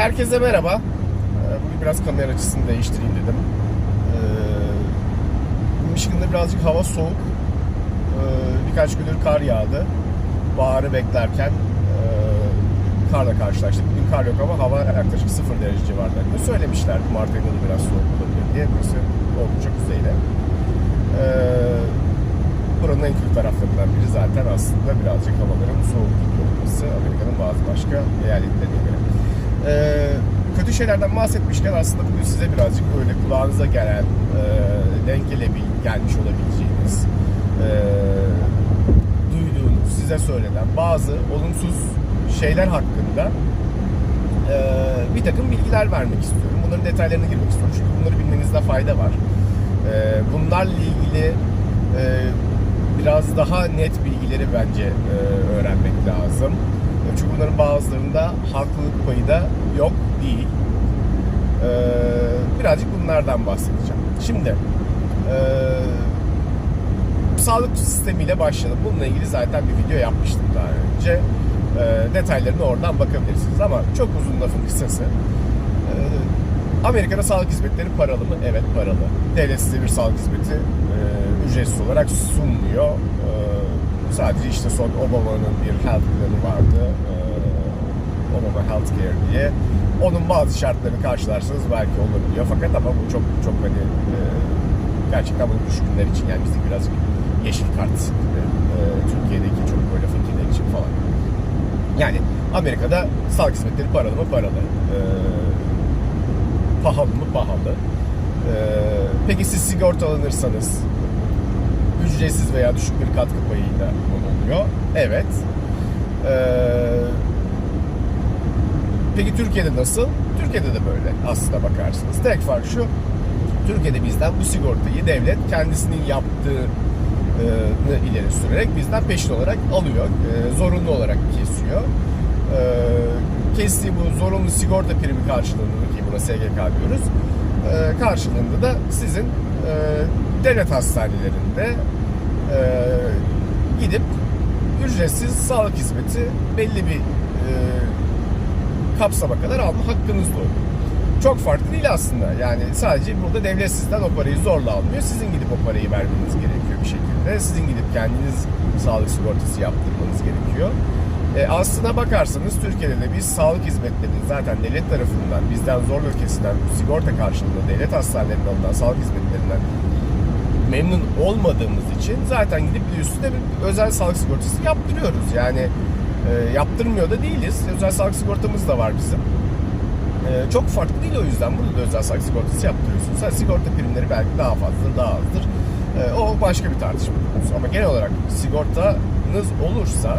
Herkese merhaba. Ee, Bugün biraz kamera açısını değiştireyim dedim. Ee, Michigan'da birazcık hava soğuk. Ee, Birkaç gündür kar yağdı. Baharı beklerken karla karşılaştık. Bugün kar yok ama hava yaklaşık 0 derece civarlarında. Söylemişlerdi Mart ayında da biraz soğuk olabilir diye. Burası oldukça kuzeyde. Ee, buranın en kötü taraflarından biri zaten aslında birazcık havaların soğuk olması Amerika'nın bazı başka eyaletlerine göre. Ee, kötü şeylerden bahsetmişken aslında bugün size birazcık böyle kulağınıza gelen, e, denk gelebil, gelmiş olabileceğiniz, e, duyduğunuz, size söylenen bazı olumsuz şeyler hakkında e, bir takım bilgiler vermek istiyorum. Bunların detaylarına girmek istiyorum. Çünkü bunları bilmenizde fayda var. E, bunlarla ilgili e, biraz daha net bilgileri bence e, öğrenmek lazım. Çünkü bunların bazılarında haklılık payı da yok değil. E, birazcık bunlardan bahsedeceğim. Şimdi e, sağlık sistemiyle başlayalım. Bununla ilgili zaten bir video yapmıştım daha önce. E, detaylarına oradan bakabilirsiniz ama çok uzun lafın kısası. E, Amerika'da sağlık hizmetleri paralı mı? Evet paralı. Devlet size bir sağlık hizmeti e, ücretsiz olarak sunmuyor. Sadece işte son Obama'nın bir health planı vardı. E, Obama Healthcare diye. Onun bazı şartlarını karşılarsanız belki olabiliyor. Fakat ama bu çok çok hani e, gerçekten bunu düşkünler için yani bizde birazcık yeşil kart gibi. E, Türkiye'deki çok böyle fakirler için falan. Yani Amerika'da sağlık hizmetleri paralı mı? Paralı. E, pahalı mı? Pahalı. E, peki siz sigortalanırsanız ücretsiz veya düşük bir katkı payıyla oluyor? Evet. E, peki Türkiye'de nasıl? Türkiye'de de böyle aslına bakarsınız. Tek fark şu, Türkiye'de bizden bu sigortayı devlet kendisinin yaptığı e, ileri sürerek bizden peşin olarak alıyor. E, zorunlu olarak kesiyor. E, kestiği bu zorunlu sigorta primi karşılığında ki buna SGK diyoruz. E, karşılığında da sizin e, devlet hastanelerinde e, gidip ücretsiz sağlık hizmeti belli bir e, kapsama kadar alma hakkınız doğuyor. Çok farklı değil aslında. Yani sadece burada devlet sizden o parayı zorla almıyor. Sizin gidip o parayı vermeniz gerekiyor bir şekilde. Sizin gidip kendiniz sağlık sigortası yaptırmanız gerekiyor. E, aslına bakarsanız Türkiye'de de biz sağlık hizmetlerinin zaten devlet tarafından bizden zorla kesilen sigorta karşılığında devlet hastanelerinde alınan sağlık hizmetlerinden memnun olmadığımız için zaten gidip üstüne bir özel sağlık sigortası yaptırıyoruz. Yani e, yaptırmıyor da değiliz. Özel sağlık sigortamız da var bizim. E, çok farklı değil o yüzden. Burada da özel sağlık sigortası yaptırıyorsunuz. Ha, sigorta primleri belki daha fazladır, daha azdır. E, o başka bir tartışma konusu. Ama genel olarak sigortanız olursa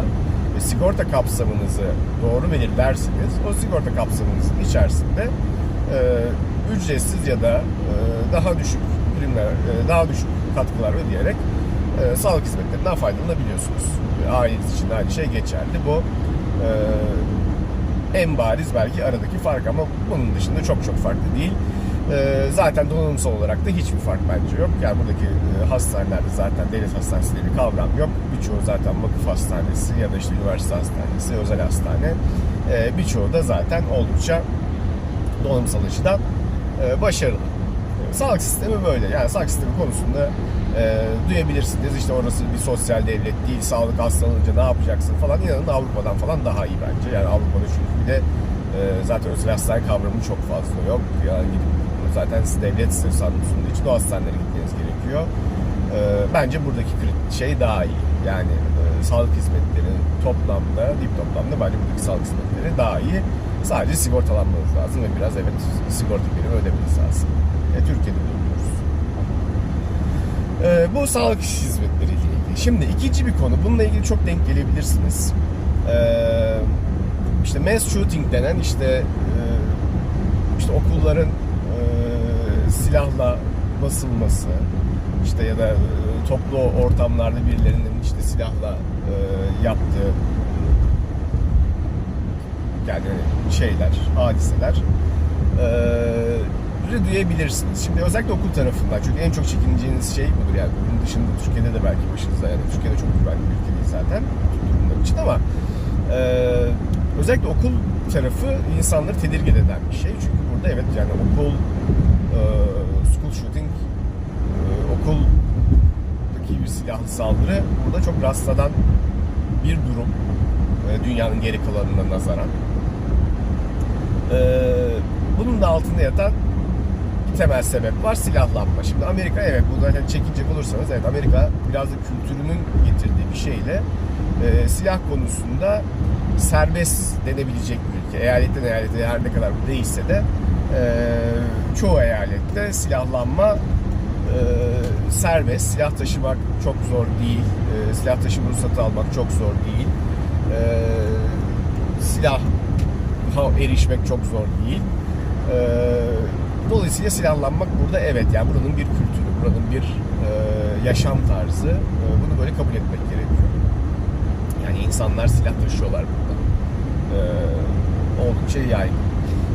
ve sigorta kapsamınızı doğru belirlersiniz. O sigorta kapsamınızın içerisinde e, ücretsiz ya da e, daha düşük primler, e, daha düşük katkılar ödeyerek e, sağlık hizmetlerinden faydalanabiliyorsunuz. E, Aileniz için de aynı şey geçerli. Bu e, en bariz belki aradaki fark ama bunun dışında çok çok farklı değil. E, zaten donanımsal olarak da hiçbir fark bence yok. Yani buradaki e, hastanelerde zaten devlet hastanesi diye bir kavram yok. Birçoğu zaten vakıf hastanesi ya da işte üniversite hastanesi, özel hastane. E, birçoğu da zaten oldukça donanımsal açıdan e, başarılı. Sağlık sistemi böyle. Yani sağlık sistemi konusunda e, duyabilirsiniz. İşte orası bir sosyal devlet değil. Sağlık hastalanınca ne yapacaksın falan. İnanın Avrupa'dan falan daha iyi bence. Yani Avrupa'da çünkü bir de e, zaten özel hastane kavramı çok fazla yok. Yani gidip zaten devlet size sunduğu için o hastanelere gitmeniz gerekiyor. E, bence buradaki şey daha iyi. Yani e, sağlık hizmetleri toplamda, dip toplamda bence buradaki sağlık hizmetleri daha iyi. Sadece sigortalanmanız lazım ve biraz evet sigorta primi ödemeniz lazım. E, Türkiye'de bulunuyoruz. E, bu sağlık hizmetleriyle ilgili. Şimdi ikinci bir konu. Bununla ilgili çok denk gelebilirsiniz. E, işte mass shooting denen işte e, işte okulların e, silahla basılması işte ya da e, toplu ortamlarda birilerinin işte silahla e, yaptığı yani şeyler, hadiseler e, duyabilirsiniz. Şimdi özellikle okul tarafından çünkü en çok çekineceğiniz şey budur yani bunun dışında Türkiye'de de belki başınıza yani Türkiye'de çok güvenli bir ülke değil zaten durumlar için ama e, özellikle okul tarafı insanları tedirgin eden bir şey. Çünkü burada evet yani okul, e, school shooting, e, okuldaki bir silahlı saldırı burada çok rastlanan bir durum. e, dünyanın geri kalanına nazaran. E, bunun da altında yatan temel sebep var silahlanma. Şimdi Amerika evet bu zaten çekinecek olursanız evet Amerika biraz da kültürünün getirdiği bir şeyle e, silah konusunda serbest denebilecek bir ülke. Eyaletten eyalete her ne kadar değilse de e, çoğu eyalette silahlanma e, serbest. Silah taşımak çok zor değil. E, silah taşıma ruhsatı almak çok zor değil. E, silah erişmek çok zor değil. E, dolayısıyla silahlanmak burada evet yani buranın bir kültürü, buranın bir e, yaşam tarzı. E, bunu böyle kabul etmek gerekiyor. Yani insanlar silah taşıyorlar burada. E, oldukça yaygın.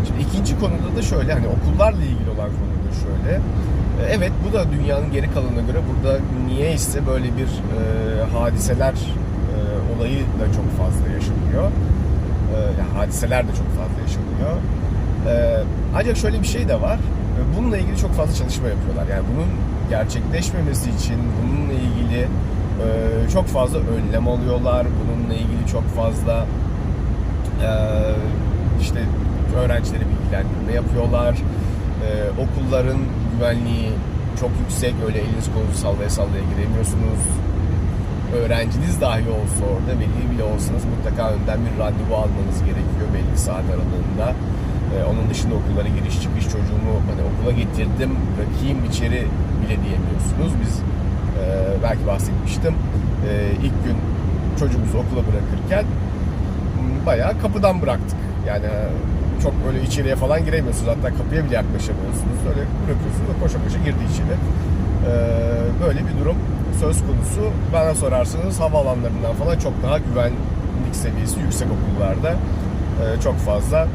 Şimdi ikinci konuda da şöyle hani okullarla ilgili olan konuda şöyle. E, evet bu da dünyanın geri kalanına göre burada niye ise böyle bir e, hadiseler e, olayı da çok fazla yaşanıyor. E, yani hadiseler de çok fazla yaşanıyor. E, ancak şöyle bir şey de var. E, Bununla ilgili çok fazla çalışma yapıyorlar. Yani bunun gerçekleşmemesi için bununla ilgili e, çok fazla önlem alıyorlar. Bununla ilgili çok fazla e, işte öğrencileri bilgilendirme yapıyorlar. E, okulların güvenliği çok yüksek. Öyle eliniz kolunuzu sallaya sallaya giremiyorsunuz. Öğrenciniz dahi olsa orada, veli bile olsanız mutlaka önden bir randevu almanız gerekiyor belli saat aralığında. E, onun dışında okullara giriş çıkış çocuğumu hani okula getirdim, bırakayım içeri bile diyemiyorsunuz. Biz e, belki bahsetmiştim. E, ilk gün çocuğumuzu okula bırakırken m, bayağı kapıdan bıraktık. Yani e, çok böyle içeriye falan giremiyorsunuz. Hatta kapıya bile yaklaşamıyorsunuz. Öyle bırakıyorsunuz. O koşa koşa girdi içeri. E, böyle bir durum söz konusu. Bana sorarsanız havaalanlarından falan çok daha güvenlik seviyesi yüksek okullarda e, çok fazla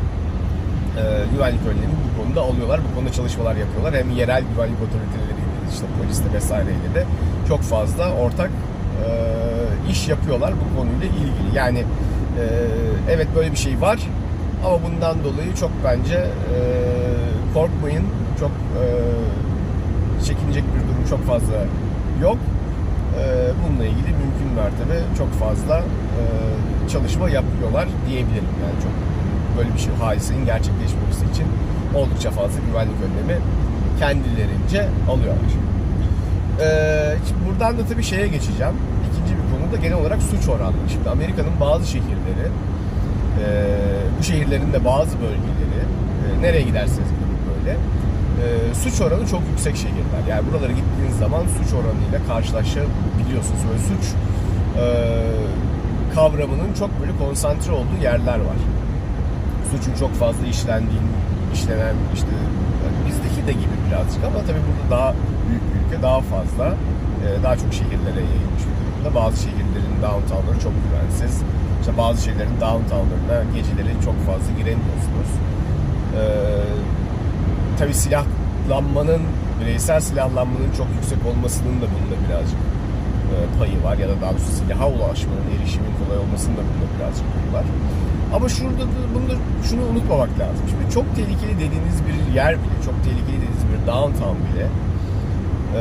e, güvenlik önlemi bu konuda alıyorlar. Bu konuda çalışmalar yapıyorlar. Hem yerel güvenlik otoriteleriyle işte polisle vesaireyle de çok fazla ortak e, iş yapıyorlar bu konuyla ilgili. Yani e, evet böyle bir şey var ama bundan dolayı çok bence e, korkmayın. Çok e, çekinecek bir durum çok fazla yok. E, bununla ilgili mümkün mertebe çok fazla e, çalışma yapıyorlar diyebilirim. Yani çok böyle bir şey hadisenin gerçekleşmemesi için oldukça fazla güvenlik önlemi kendilerince alıyorlar. Ee, buradan da tabii şeye geçeceğim. İkinci bir konu da genel olarak suç oranları. Şimdi Amerika'nın bazı şehirleri, e, bu şehirlerin de bazı bölgeleri, e, nereye giderseniz gidin böyle, e, suç oranı çok yüksek şehirler. Yani buralara gittiğiniz zaman suç oranıyla karşılaşabiliyorsunuz. Böyle suç e, kavramının çok böyle konsantre olduğu yerler var suçun çok fazla işlendiği, işlenen işte yani bizdeki de gibi birazcık ama tabii burada daha büyük bir ülke daha fazla e, daha çok şehirlere yayılmış bir durumda. Bazı şehirlerin downtownları çok güvensiz. İşte bazı şehirlerin downtownlarına geceleri çok fazla giremiyorsunuz. E, tabii silahlanmanın, bireysel silahlanmanın çok yüksek olmasının da bunda birazcık e, payı var ya da daha doğrusu silaha ulaşmanın, erişimin kolay olmasının da bunda birazcık payı var. Ama şurada da bunu şunu unutmamak lazım. Şimdi çok tehlikeli dediğiniz bir yer bile, çok tehlikeli dediğiniz bir downtown bile e,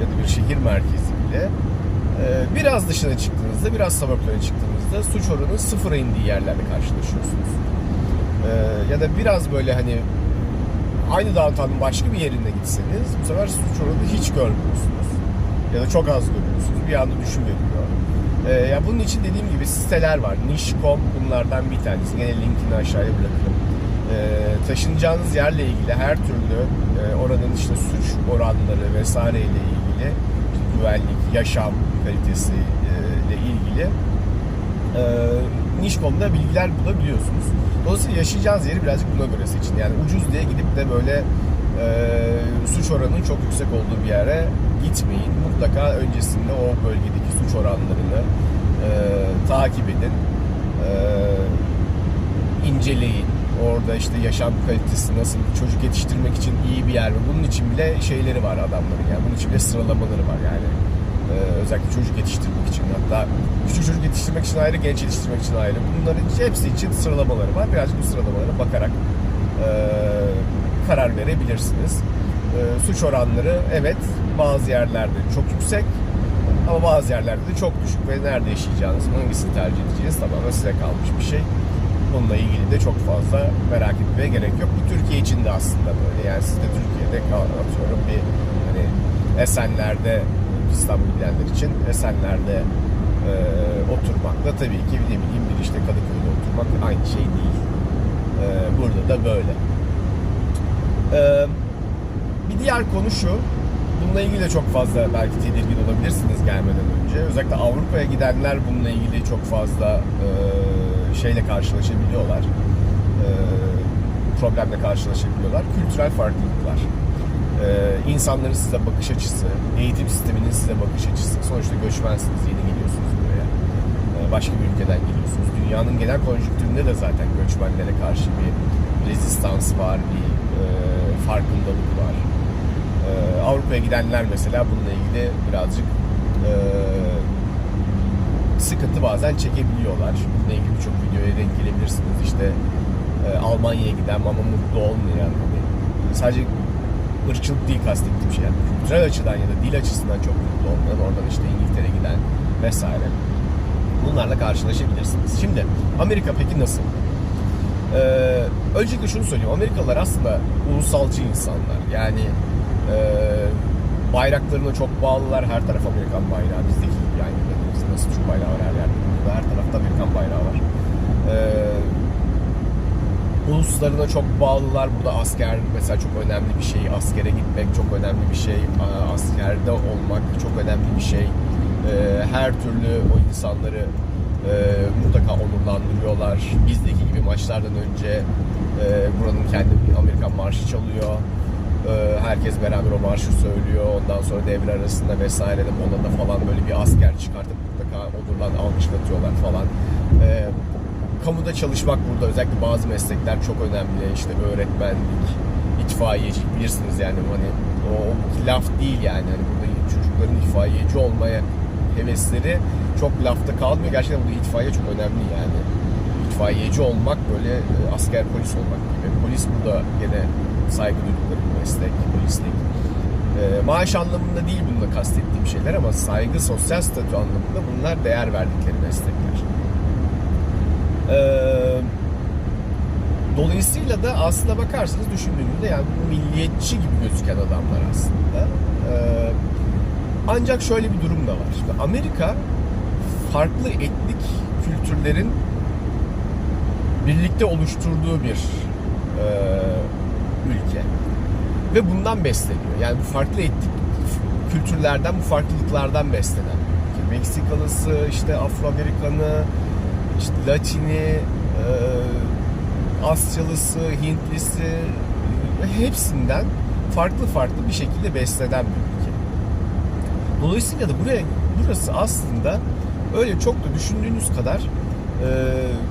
ya da bir şehir merkezi bile e, biraz dışına çıktığınızda, biraz suburb'lara çıktığınızda suç oranı sıfıra indiği yerlerle karşılaşıyorsunuz. E, ya da biraz böyle hani aynı downtown'un başka bir yerine gitseniz bu sefer suç oranı hiç görmüyorsunuz. Ya da çok az görüyorsunuz. Bir anda düşüveriyor. Ee, ya bunun için dediğim gibi siteler var. Niche.com bunlardan bir tanesi. Gene linkini aşağıya bırakırım. Ee, taşınacağınız yerle ilgili her türlü e, oranın işte suç oranları vesaire ile ilgili güvenlik, yaşam kalitesi e, ile ilgili e, Niche.com'da bilgiler bulabiliyorsunuz. Dolayısıyla yaşayacağınız yeri birazcık buna göre seçin. Yani ucuz diye gidip de böyle e, suç oranının çok yüksek olduğu bir yere gitmeyin. Mutlaka öncesinde o bölgedeki suç oranlarını e, takip edin. E, inceleyin. Orada işte yaşam kalitesi nasıl, çocuk yetiştirmek için iyi bir yer mi? Bunun için bile şeyleri var adamların yani. Bunun için bile sıralamaları var yani. Ee, özellikle çocuk yetiştirmek için hatta küçük çocuk yetiştirmek için ayrı, genç yetiştirmek için ayrı. Bunların hepsi için sıralamaları var. Birazcık bu sıralamalara bakarak e, karar verebilirsiniz. E, suç oranları evet bazı yerlerde çok yüksek ama bazı yerlerde de çok düşük ve nerede yaşayacağınız, hangisini tercih edeceğiniz tamamen size kalmış bir şey. Bununla ilgili de çok fazla merak etmeye gerek yok. Bu Türkiye için de aslında böyle. Yani siz de Türkiye'de atıyorum bir hani Esenler'de İstanbul bilenler için Esenler'de e, oturmakla tabii ki ne bileyim bir işte Kadıköy'de oturmak aynı şey değil. E, burada da böyle. E, bir diğer konu şu. Bununla ilgili de çok fazla belki tedirgin olabilirsiniz gelmeden önce. Özellikle Avrupa'ya gidenler bununla ilgili çok fazla e, şeyle karşılaşabiliyorlar. E, problemle karşılaşabiliyorlar. Kültürel farklılıklar. E, insanların size bakış açısı, eğitim sisteminin size bakış açısı. Sonuçta göçmensiniz, yeni geliyorsunuz buraya. E, başka bir ülkeden geliyorsunuz. Dünyanın genel konjonktüründe de zaten göçmenlere karşı bir rezistans var, bir e, farkındalık var. Ee, Avrupa'ya gidenler mesela bununla ilgili birazcık e, sıkıntı bazen çekebiliyorlar. Bununla ilgili birçok videoya denk gelebilirsiniz. İşte e, Almanya'ya giden ama mutlu olmayan hani sadece ırkçılık değil kastettiğim şey. Yani kültürel açıdan ya da dil açısından çok mutlu olmayan oradan işte İngiltere giden vesaire. Bunlarla karşılaşabilirsiniz. Şimdi Amerika peki nasıl? Ee, öncelikle şunu söyleyeyim. Amerikalılar aslında ulusalcı insanlar. Yani e, bayraklarına çok bağlılar. Her taraf Amerikan bayrağı. Bizdeki gibi yani. Bizde nasıl Türk bayrağı var her yerde. Burada her tarafta Amerikan bayrağı var. Ee, uluslarına çok bağlılar. Burada asker mesela çok önemli bir şey. Askere gitmek çok önemli bir şey. Askerde olmak çok önemli bir şey. Ee, her türlü o insanları e, mutlaka onurlandırıyorlar. Bizdeki gibi maçlardan önce e, buranın kendi Amerikan marşı çalıyor. E, herkes beraber o marşı söylüyor. Ondan sonra devre arasında vesaire de molada falan böyle bir asker çıkartıp mutlaka onurlan alkışlatıyorlar falan. E, kamuda çalışmak burada özellikle bazı meslekler çok önemli. İşte öğretmenlik, itfaiyecilik bilirsiniz yani hani o laf değil yani. Hani burada çocukların itfaiyeci olmaya hevesleri çok lafta kalmıyor. Gerçekten burada itfaiye çok önemli yani. İtfaiyeci olmak böyle e, asker polis olmak gibi. Polis burada gene saygı duydukları meslek, polislik. E, maaş anlamında değil bununla kastettiğim şeyler ama saygı, sosyal statü anlamında bunlar değer verdikleri meslekler. E, dolayısıyla da aslına bakarsanız düşündüğünüzde yani bu milliyetçi gibi gözüken adamlar aslında. E, ancak şöyle bir durum da var. Şimdi Amerika farklı etnik kültürlerin birlikte oluşturduğu bir e, ülke. Ve bundan besleniyor. Yani bu farklı etnik kültürlerden, bu farklılıklardan beslenen. Meksikalısı, işte Afro-Amerikanı, işte Latini, Asyalısı, Hintlisi e, hepsinden farklı farklı bir şekilde beslenen bir ülke. Dolayısıyla da buraya burası aslında öyle çok da düşündüğünüz kadar e,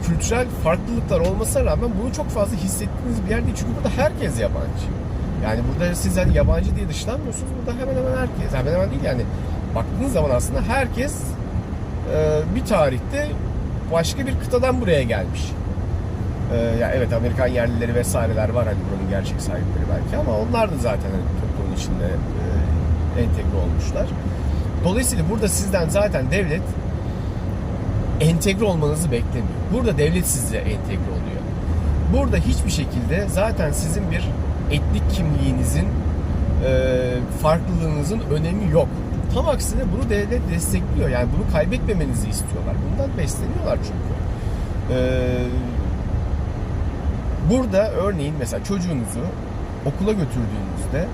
kültürel farklılıklar olmasına rağmen bunu çok fazla hissettiğiniz bir yer değil. Çünkü burada herkes yabancı. Yani burada siz hani yabancı diye dışlanmıyorsunuz. Burada hemen hemen herkes, hemen hemen değil yani baktığınız zaman aslında herkes e, bir tarihte başka bir kıtadan buraya gelmiş. E, ya evet Amerikan yerlileri vesaireler var hani buranın gerçek sahipleri belki ama onlar da zaten hani toplumun içinde e, entegre olmuşlar. Dolayısıyla burada sizden zaten devlet entegre olmanızı beklemiyor. Burada devlet size entegre oluyor. Burada hiçbir şekilde zaten sizin bir etnik kimliğinizin e, farklılığınızın önemi yok. Tam aksine bunu devlet destekliyor. Yani bunu kaybetmemenizi istiyorlar. Bundan besleniyorlar çünkü. E, burada örneğin mesela çocuğunuzu okula götürdüğünüzde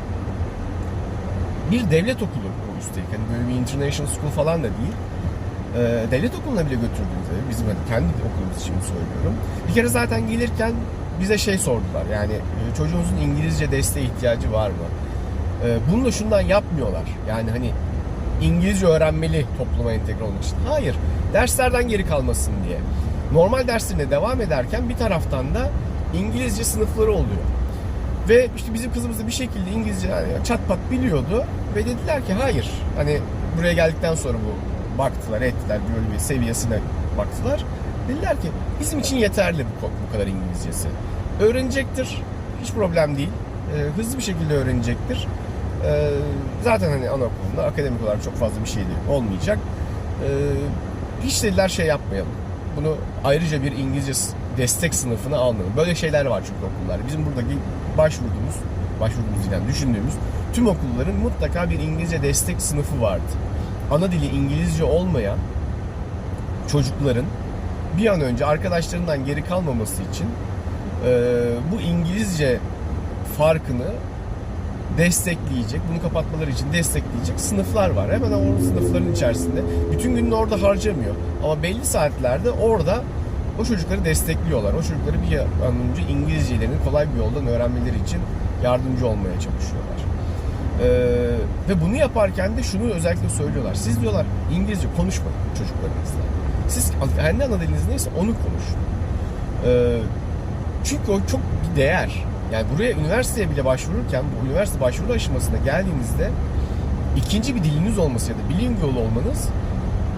bir devlet okulu bu üstelik. Hani böyle bir international school falan da değil. Ee, devlet okuluna bile götürdüğünüzde, bizim hani kendi okulumuz için söylüyorum. Bir kere zaten gelirken bize şey sordular. Yani e, çocuğunuzun İngilizce desteğe ihtiyacı var mı? Ee, bunu da şundan yapmıyorlar. Yani hani İngilizce öğrenmeli topluma entegre olmak için. Hayır. Derslerden geri kalmasın diye. Normal derslerine devam ederken bir taraftan da İngilizce sınıfları oluyor. Ve işte bizim kızımız da bir şekilde İngilizce yani çat pat biliyordu ve dediler ki hayır hani buraya geldikten sonra bu baktılar, ettiler, böyle bir seviyesine baktılar. Dediler ki bizim için yeterli bu, bu kadar İngilizcesi. Öğrenecektir, hiç problem değil. Ee, hızlı bir şekilde öğrenecektir. Ee, zaten hani anaokulunda akademik olarak çok fazla bir şey de olmayacak. Ee, hiç dediler şey yapmayalım. Bunu ayrıca bir İngilizce destek sınıfına almayalım. Böyle şeyler var çünkü okullarda. Bizim buradaki başvurduğumuz, başvurduğumuz yani düşündüğümüz tüm okulların mutlaka bir İngilizce destek sınıfı vardı. Ana dili İngilizce olmayan çocukların bir an önce arkadaşlarından geri kalmaması için e, bu İngilizce farkını destekleyecek, bunu kapatmaları için destekleyecek sınıflar var. Hemen o sınıfların içerisinde. Bütün gününü orada harcamıyor. Ama belli saatlerde orada o çocukları destekliyorlar. O çocukları bir an önce İngilizcelerini kolay bir yoldan öğrenmeleri için yardımcı olmaya çalışıyorlar. Ee, ve bunu yaparken de şunu özellikle söylüyorlar. Siz diyorlar İngilizce konuşmayın çocuklarınızla. Siz kendi ana diliniz neyse onu konuşun. Ee, çünkü o çok bir değer. Yani buraya üniversiteye bile başvururken bu üniversite başvuru aşamasına geldiğinizde ikinci bir diliniz olması ya da bilingual olmanız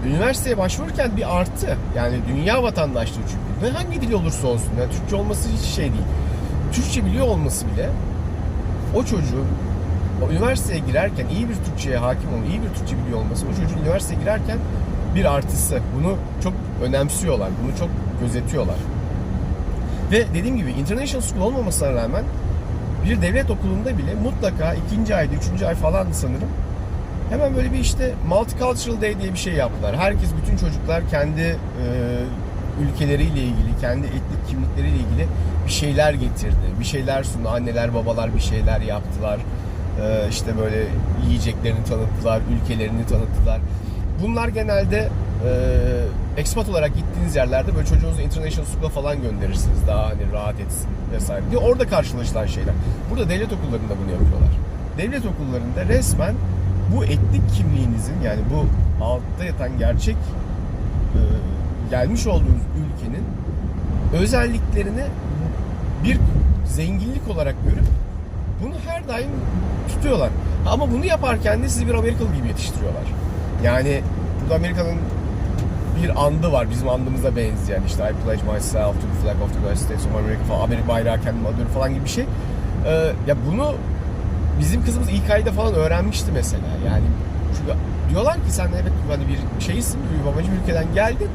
üniversiteye başvururken bir artı. Yani dünya vatandaşlığı çünkü. Ve hangi dil olursa olsun. Yani Türkçe olması hiç şey değil. Türkçe biliyor olması bile o çocuğun o üniversiteye girerken iyi bir Türkçe'ye hakim olması, iyi bir Türkçe biliyor olması o çocuğun üniversiteye girerken bir artısı. Bunu çok önemsiyorlar. Bunu çok gözetiyorlar. Ve dediğim gibi international school olmamasına rağmen bir devlet okulunda bile mutlaka ikinci ayda, üçüncü ay falan sanırım hemen böyle bir işte multicultural day diye bir şey yaptılar. Herkes, bütün çocuklar kendi e, ülkeleriyle ilgili, kendi etnik kimlikleriyle ilgili bir şeyler getirdi. Bir şeyler sundu. Anneler, babalar bir şeyler yaptılar. E, işte böyle yiyeceklerini tanıttılar, ülkelerini tanıttılar. Bunlar genelde e, expat olarak gittiğiniz yerlerde böyle çocuğunuzu international school'a falan gönderirsiniz. Daha hani rahat etsin vesaire diye. Orada karşılaşılan şeyler. Burada devlet okullarında bunu yapıyorlar. Devlet okullarında resmen bu etnik kimliğinizin yani bu altta yatan gerçek e, gelmiş olduğunuz ülkenin özelliklerini bir zenginlik olarak görüp bunu her daim tutuyorlar. Ama bunu yaparken de sizi bir Amerikalı gibi yetiştiriyorlar. Yani burada Amerika'nın bir andı var bizim andımıza benzeyen işte I pledge myself to the flag of the United States of America falan Amerika bayrağı kendime alıyorum falan gibi bir şey. Ee, ya bunu bizim kızımız ilk ayda falan öğrenmişti mesela yani çünkü diyorlar ki sen evet hani bir şeysin bir babacı bir ülkeden geldin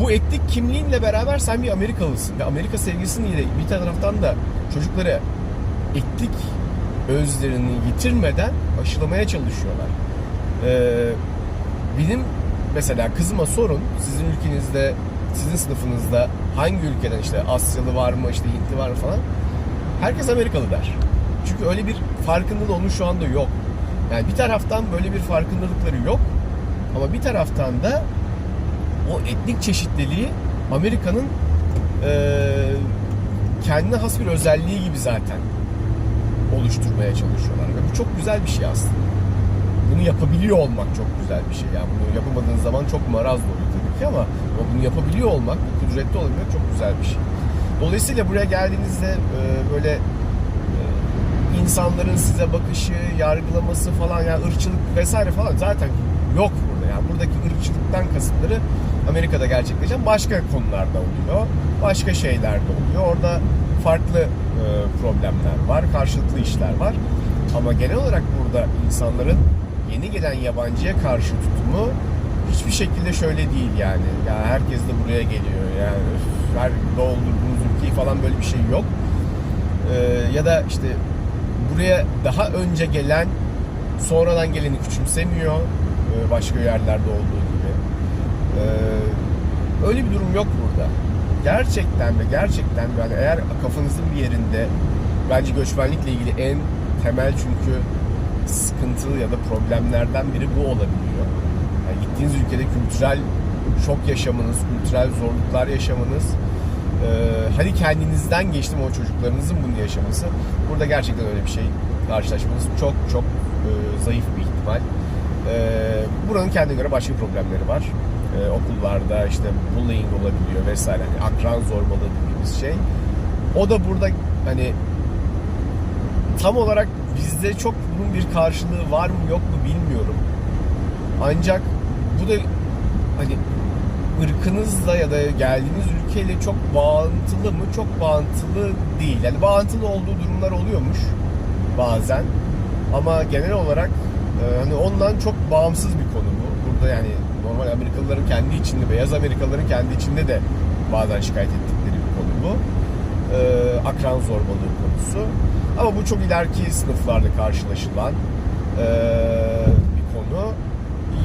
bu etnik kimliğinle beraber sen bir Amerikalısın ve Amerika sevgisini de bir taraftan da çocuklara etnik özlerini yitirmeden aşılamaya çalışıyorlar. Ee, benim mesela kızıma sorun sizin ülkenizde sizin sınıfınızda hangi ülkeden işte Asyalı var mı işte Hintli var mı falan herkes Amerikalı der. Çünkü öyle bir farkındalığı onun şu anda yok. Yani bir taraftan böyle bir farkındalıkları yok ama bir taraftan da o etnik çeşitliliği Amerika'nın eee kendine has bir özelliği gibi zaten oluşturmaya çalışıyorlar. Ve bu çok güzel bir şey aslında. Bunu yapabiliyor olmak çok güzel bir şey. Yani bunu yapamadığın zaman çok maraz oluyor tabii ki ama, bunu yapabiliyor olmak, kudretli olabilmek çok güzel bir şey. Dolayısıyla buraya geldiğinizde e, böyle e, insanların size bakışı, yargılaması falan yani ırkçılık vesaire falan zaten yok burada. Yani buradaki ırkçılıktan kasıtları Amerika'da gerçekleşen başka konularda oluyor. Başka şeylerde oluyor. Orada farklı e, problemler var, karşılıklı işler var. Ama genel olarak burada insanların yeni gelen yabancıya karşı tutumu hiçbir şekilde şöyle değil yani. Ya herkes de buraya geliyor yani her doldurduğunuz ülkeyi falan böyle bir şey yok. Ee, ya da işte buraya daha önce gelen sonradan geleni küçümsemiyor ee, başka yerlerde olduğu gibi. Ee, öyle bir durum yok burada. Gerçekten ve gerçekten yani eğer kafanızın bir yerinde bence göçmenlikle ilgili en temel çünkü sıkıntılı ya da problemlerden biri bu olabiliyor. Yani gittiğiniz ülkede kültürel şok yaşamanız, kültürel zorluklar yaşamanız, e, hadi kendinizden geçtim o çocuklarınızın bunu yaşaması, burada gerçekten öyle bir şey karşılaşmanız çok çok e, zayıf bir ihtimal. E, buranın kendine göre başka problemleri var. E, okullarda işte bullying olabiliyor vesaire, hani akran zorbalığı dediğimiz şey. O da burada hani tam olarak bizde çok bunun bir karşılığı var mı yok mu bilmiyorum. Ancak bu da hani ırkınızla ya da geldiğiniz ülkeyle çok bağıntılı mı? Çok bağıntılı değil. Yani bağıntılı olduğu durumlar oluyormuş bazen. Ama genel olarak e, hani ondan çok bağımsız bir konu bu. Burada yani normal Amerikalıların kendi içinde, beyaz Amerikalıların kendi içinde de bazen şikayet ettikleri bir konu bu. E, akran zorbalığı konusu. Ama bu çok ileriki sınıflarda karşılaşılan e, bir konu.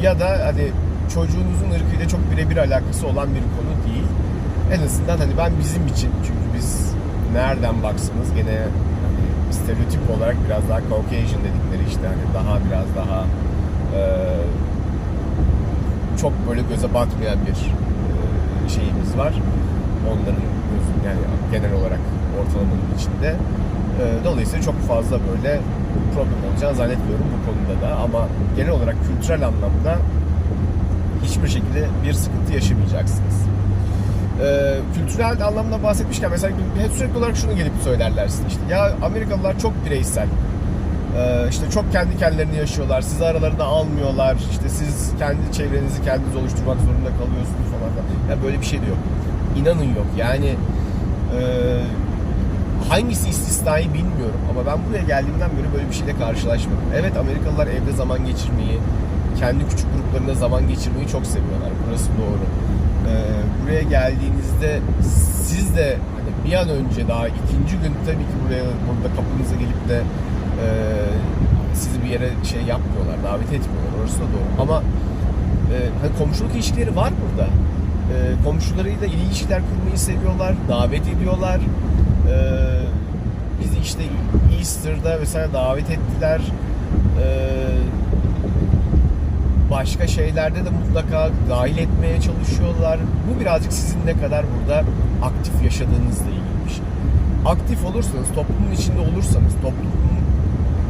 Ya da hani çocuğunuzun ırkıyla çok birebir alakası olan bir konu değil. En azından hani ben bizim için çünkü biz nereden baksanız gene hani stereotip olarak biraz daha Caucasian dedikleri işte hani daha biraz daha e, çok böyle göze batmayan bir e, şeyimiz var. Onların yani genel olarak ortalamanın içinde. E, dolayısıyla çok fazla böyle problem olacağını zannetmiyorum bu konuda da. Ama genel olarak kültürel anlamda hiçbir şekilde bir sıkıntı yaşamayacaksınız. Ee, kültürel anlamda bahsetmişken mesela hep sürekli olarak şunu gelip söylerler size işte. Ya Amerikalılar çok bireysel. Ee, işte çok kendi kendilerini yaşıyorlar. Sizi aralarına almıyorlar. İşte siz kendi çevrenizi kendiniz oluşturmak zorunda kalıyorsunuz falan ya böyle bir şey de yok. İnanın yok. Yani e, hangisi istisnai bilmiyorum ama ben buraya geldiğimden beri böyle bir şeyle karşılaşmadım evet Amerikalılar evde zaman geçirmeyi kendi küçük gruplarında zaman geçirmeyi çok seviyorlar burası doğru ee, buraya geldiğinizde siz de hani bir an önce daha ikinci gün tabii ki buraya burada kapınıza gelip de e, sizi bir yere şey yapmıyorlar, davet etmiyorlar. Orası da doğru. Ama e, hani komşuluk ilişkileri var burada. E, komşularıyla ilişkiler kurmayı seviyorlar, davet ediyorlar. E, bizi işte Easter'da mesela davet ettiler. E, başka şeylerde de mutlaka dahil etmeye çalışıyorlar. Bu birazcık sizin ne kadar burada aktif yaşadığınızla ilgili bir şey. Aktif olursanız, toplumun içinde olursanız, toplumun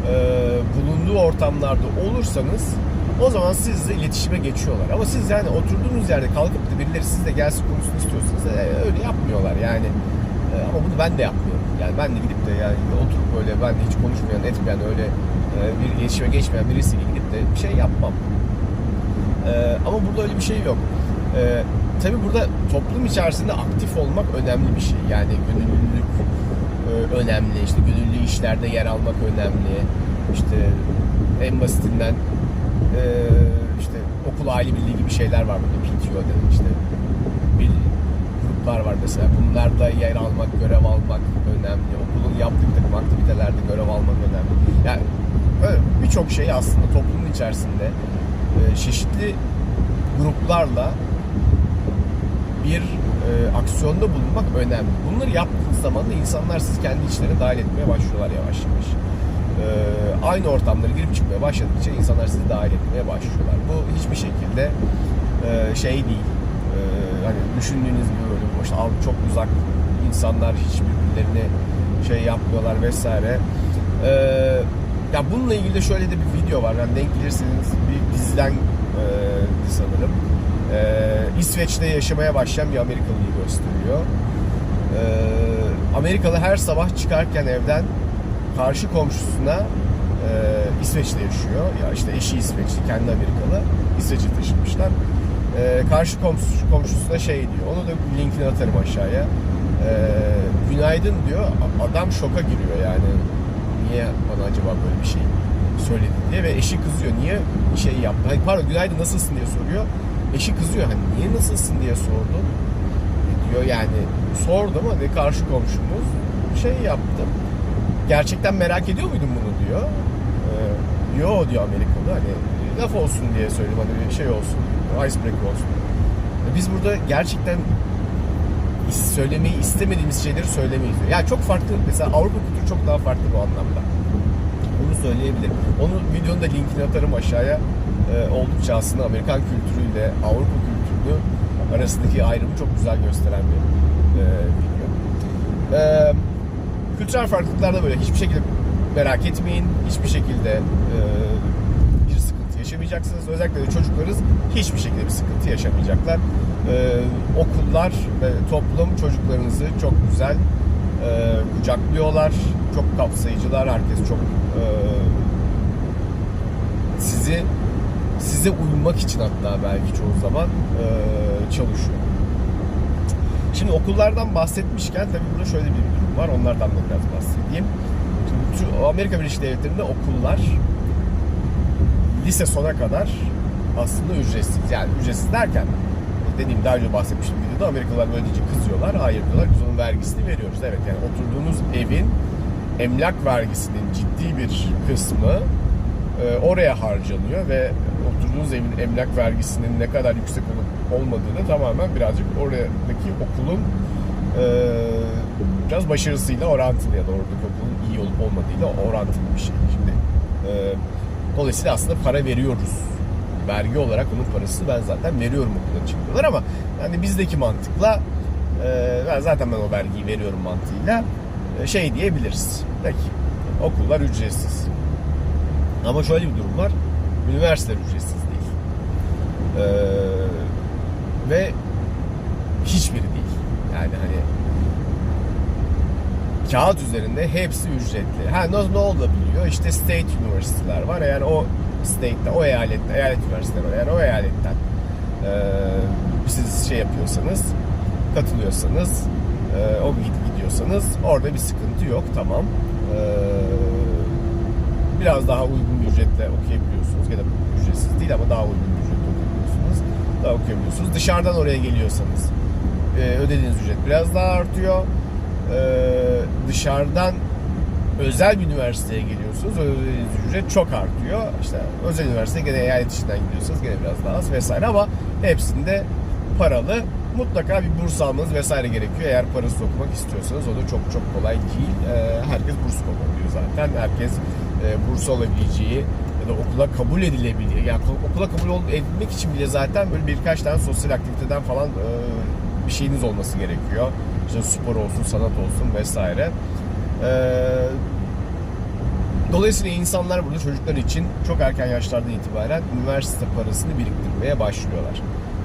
e, bulunduğu ortamlarda olursanız o zaman sizle iletişime geçiyorlar. Ama siz yani oturduğunuz yerde kalkıp da birileri sizle gelsin konuşsun istiyorsanız e, öyle yapmıyorlar yani. E, ama bunu ben de yapmıyorum. Yani ben de gidip de yani oturup böyle ben de hiç konuşmayan, etmeyen öyle e, bir iletişime geçmeyen birisiyle gidip de bir şey yapmam. Ee, ama burada öyle bir şey yok. Ee, tabii burada toplum içerisinde aktif olmak önemli bir şey. Yani gönüllülük e, önemli. İşte gönüllü işlerde yer almak önemli. İşte en basitinden e, işte okul aile birliği gibi şeyler var burada. PTO'da işte gruplar var mesela. Bunlarda yer almak, görev almak önemli. Okulun yaptığı takım aktivitelerde görev almak önemli. Yani birçok şey aslında toplumun içerisinde e, çeşitli gruplarla bir e, aksiyonda bulunmak önemli. Bunları yaptığınız zaman da insanlar sizi kendi içlerine dahil etmeye başlıyorlar yavaş yavaş. E, aynı ortamlara girip çıkmaya başladıkça insanlar sizi dahil etmeye başlıyorlar. Bu hiçbir şekilde e, şey değil. E, hani düşündüğünüz gibi işte çok uzak insanlar hiç birbirlerine şey yapmıyorlar vesaire. E, ya bununla ilgili de şöyle de bir video var. Yani denk gelirseniz bir diziden e, sanırım. E, İsveç'te yaşamaya başlayan bir Amerikalıyı gösteriyor. E, Amerikalı her sabah çıkarken evden karşı komşusuna e, İsveç'te yaşıyor. Ya işte eşi İsveçli, kendi Amerikalı. İsveç'e taşınmışlar. E, karşı komşusu, komşusuna şey diyor. Onu da linkini atarım aşağıya. E, günaydın diyor. Adam şoka giriyor yani niye bana acaba böyle bir şey söyledi diye ve eşi kızıyor. Niye şey yaptı? Hani pardon günaydın nasılsın diye soruyor. Eşi kızıyor. Hani niye nasılsın diye sordun. E diyor yani sordum ne karşı komşumuz şey yaptı. Gerçekten merak ediyor muydun bunu diyor. Ee, Yo diyor Amerikalı hani laf olsun diye söyledim hani bir şey olsun icebreaker olsun. E Biz burada gerçekten söylemeyi istemediğimiz şeyleri söylemeyiz diyor. Yani çok farklı mesela Avrupa kültürü çok daha farklı bu anlamda. Bunu söyleyebilirim. Onun videonun da linkini atarım aşağıya. Ee, oldukça aslında Amerikan kültürüyle Avrupa kültürü arasındaki ayrımı çok güzel gösteren bir e, video. Ee, kültürel farklılıklar da böyle. Hiçbir şekilde merak etmeyin. Hiçbir şekilde e, yaşamayacaksınız. Özellikle de çocuklarınız hiçbir şekilde bir sıkıntı yaşamayacaklar. Ee, okullar ve toplum çocuklarınızı çok güzel e, kucaklıyorlar. Çok kapsayıcılar. Herkes çok e, sizi size uymak için hatta belki çoğu zaman e, çalışıyor. Şimdi okullardan bahsetmişken tabii burada şöyle bir durum var. Onlardan da biraz bahsedeyim. Amerika Birleşik Devletleri'nde okullar lise sona kadar aslında ücretsiz. Yani ücretsiz derken dediğim daha önce bahsetmiştim videoda Amerikalılar böyle deyince kızıyorlar. Hayır diyorlar biz onun vergisini veriyoruz. Evet yani oturduğunuz evin emlak vergisinin ciddi bir kısmı e, oraya harcanıyor ve oturduğunuz evin emlak vergisinin ne kadar yüksek olup olmadığını tamamen birazcık oradaki okulun e, biraz başarısıyla orantılı ya da oradaki okulun iyi olup olmadığıyla orantılı bir şey. Şimdi e, dolayısıyla aslında para veriyoruz. Vergi olarak onun parasını ben zaten veriyorum okullar için diyorlar ama yani bizdeki mantıkla e, ben zaten ben o vergiyi veriyorum mantığıyla e, şey diyebiliriz. Peki okullar ücretsiz. Ama şöyle bir durum var. Üniversiteler ücretsiz değil. Ee, ve hiçbiri değil. Yani hani kağıt üzerinde hepsi ücretli. Ha ne, olabiliyor? İşte state üniversiteler var. Yani o state'te, o eyalette, eyalet üniversiteleri var. Yani o eyaletten e, siz şey yapıyorsanız, katılıyorsanız, e, o gid- gidiyorsanız orada bir sıkıntı yok. Tamam. E, biraz daha uygun bir ücretle okuyabiliyorsunuz. Ya da ücretsiz değil ama daha uygun bir ücretle okuyabiliyorsunuz. Daha okuyabiliyorsunuz. Dışarıdan oraya geliyorsanız e, ödediğiniz ücret biraz daha artıyor. E, dışarıdan özel bir üniversiteye geliyorsunuz. Ödediğiniz ücret çok artıyor. İşte özel üniversiteye gene eyalet içinden gidiyorsanız gene biraz daha az vesaire ama hepsinde paralı. Mutlaka bir burs almanız vesaire gerekiyor. Eğer parasız okumak istiyorsanız o da çok çok kolay değil. E, herkes burs kullanıyor zaten. Herkes e, burs alabileceği ya da okula kabul edilebilir. Yani okula kabul edilmek için bile zaten böyle birkaç tane sosyal aktiviteden falan bir şeyiniz olması gerekiyor. İşte spor olsun, sanat olsun vesaire. E, dolayısıyla insanlar burada çocuklar için çok erken yaşlardan itibaren üniversite parasını biriktirmeye başlıyorlar.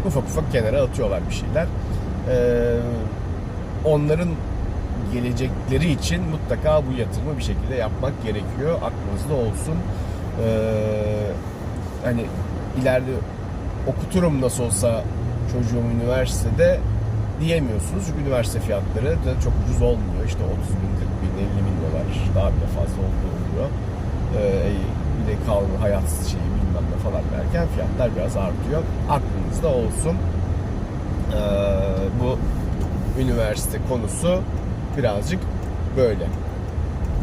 Ufak ufak kenara atıyorlar bir şeyler. E, onların gelecekleri için mutlaka bu yatırımı bir şekilde yapmak gerekiyor. Aklınızda olsun. Ee, hani ileride okuturum nasıl olsa çocuğum üniversitede diyemiyorsunuz. Çünkü üniversite fiyatları da çok ucuz olmuyor. İşte 30 bin, 40 bin, 50 bin dolar daha bile fazla olduğu oluyor. Ee, bir de kal hayat şeyi bilmem ne falan derken fiyatlar biraz artıyor. Aklınızda olsun. Ee, bu üniversite konusu birazcık böyle.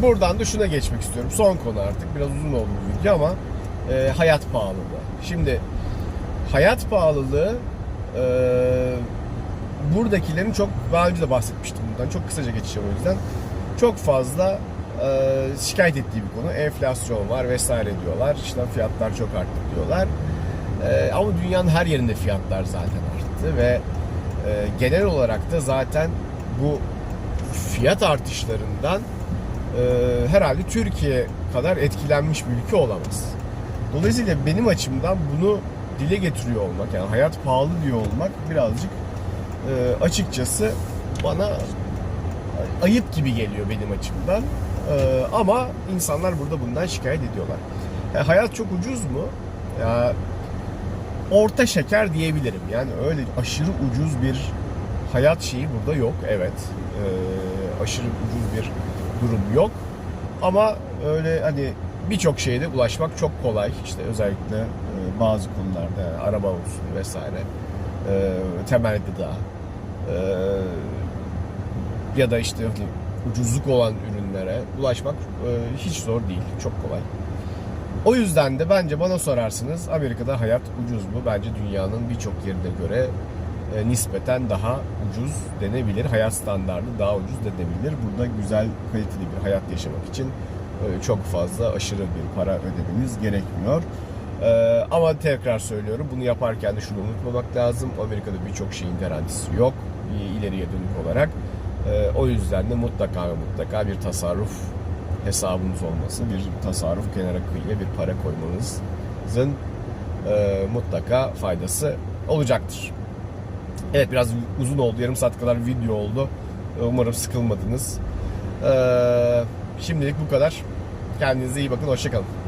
Buradan da şuna geçmek istiyorum. Son konu artık. Biraz uzun oldu bu video ama e, hayat pahalılığı. Şimdi hayat pahalılığı e, buradakilerin çok daha önce de bahsetmiştim bundan. Çok kısaca geçeceğim o yüzden. Çok fazla e, şikayet ettiği bir konu. Enflasyon var vesaire diyorlar. İşte fiyatlar çok arttı diyorlar. E, ama dünyanın her yerinde fiyatlar zaten arttı ve e, genel olarak da zaten bu fiyat artışlarından e, herhalde Türkiye kadar etkilenmiş bir ülke olamaz. Dolayısıyla benim açımdan bunu dile getiriyor olmak yani hayat pahalı diyor olmak birazcık e, açıkçası bana ayıp gibi geliyor benim açımdan. E, ama insanlar burada bundan şikayet ediyorlar. E, hayat çok ucuz mu? Ya orta şeker diyebilirim. Yani öyle aşırı ucuz bir hayat şeyi burada yok. Evet. Ee, aşırı ucuz bir durum yok. Ama öyle hani birçok şeyde ulaşmak çok kolay. İşte özellikle e, bazı konularda yani araba olsun vesaire. E, temel gıda. E, ya da işte ucuzluk olan ürünlere ulaşmak e, hiç zor değil. Çok kolay. O yüzden de bence bana sorarsınız Amerika'da hayat ucuz mu? Bence dünyanın birçok yerine göre e, nispeten daha ucuz denebilir. Hayat standartı daha ucuz denebilir. Burada güzel, kaliteli bir hayat yaşamak için e, çok fazla aşırı bir para ödemeniz gerekmiyor. E, ama tekrar söylüyorum bunu yaparken de şunu unutmamak lazım. Amerika'da birçok şeyin garantisi yok ileriye dönük olarak. E, o yüzden de mutlaka ve mutlaka bir tasarruf hesabınız olması, bir tasarruf kenara kıyıya bir para koymanızın e, mutlaka faydası olacaktır. Evet biraz uzun oldu. Yarım saat kadar video oldu. Umarım sıkılmadınız. E, şimdilik bu kadar. Kendinize iyi bakın. Hoşçakalın.